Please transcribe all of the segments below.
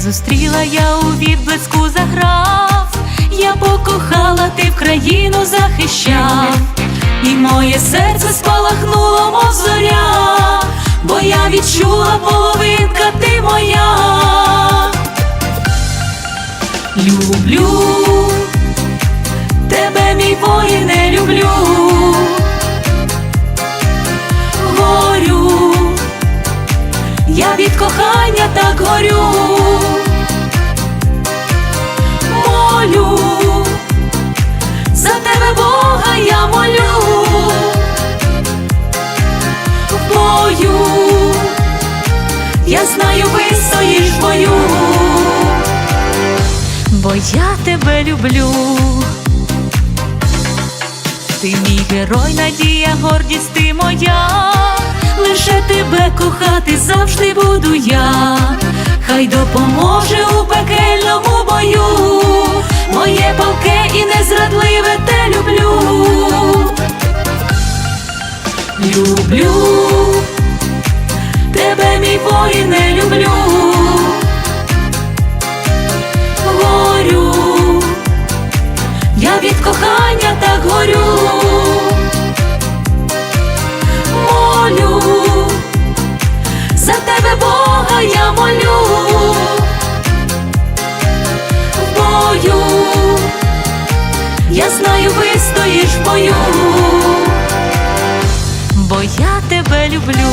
Зустріла, я у відблиску заграв, я покохала, ти в країну захищав, і моє серце спалахнуло, мов зоря, бо я відчула половинка, ти моя. Люблю тебе, мій воїне, люблю. Від кохання так горю. Молю, за тебе Бога я молю. В бою, я знаю, вистоїш в бою бо я тебе люблю. Ти мій герой, надія, гордість ти моя, лише тебе кохати завжди буду я, хай допоможе у пекельному бою, моє палке і незрадливе те люблю. Я знаю, вистоїш в бою, бо я тебе люблю.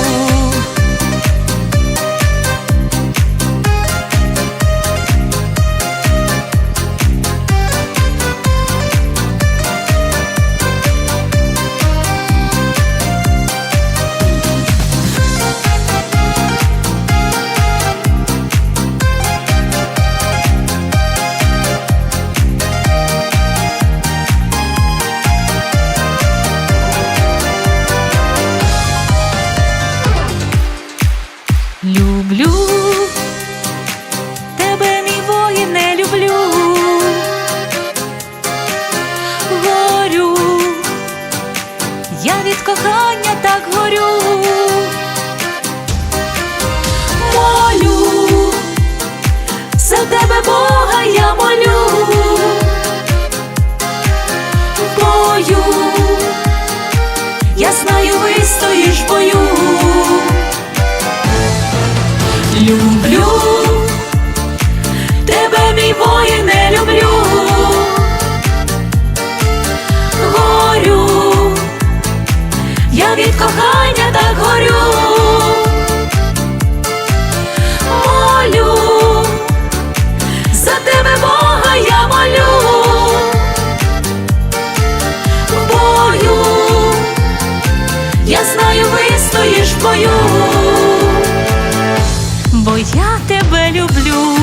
Вистоїш в бою. Люблю тебе, мій воїне, люблю, горю, я від кохання так горю, люблю.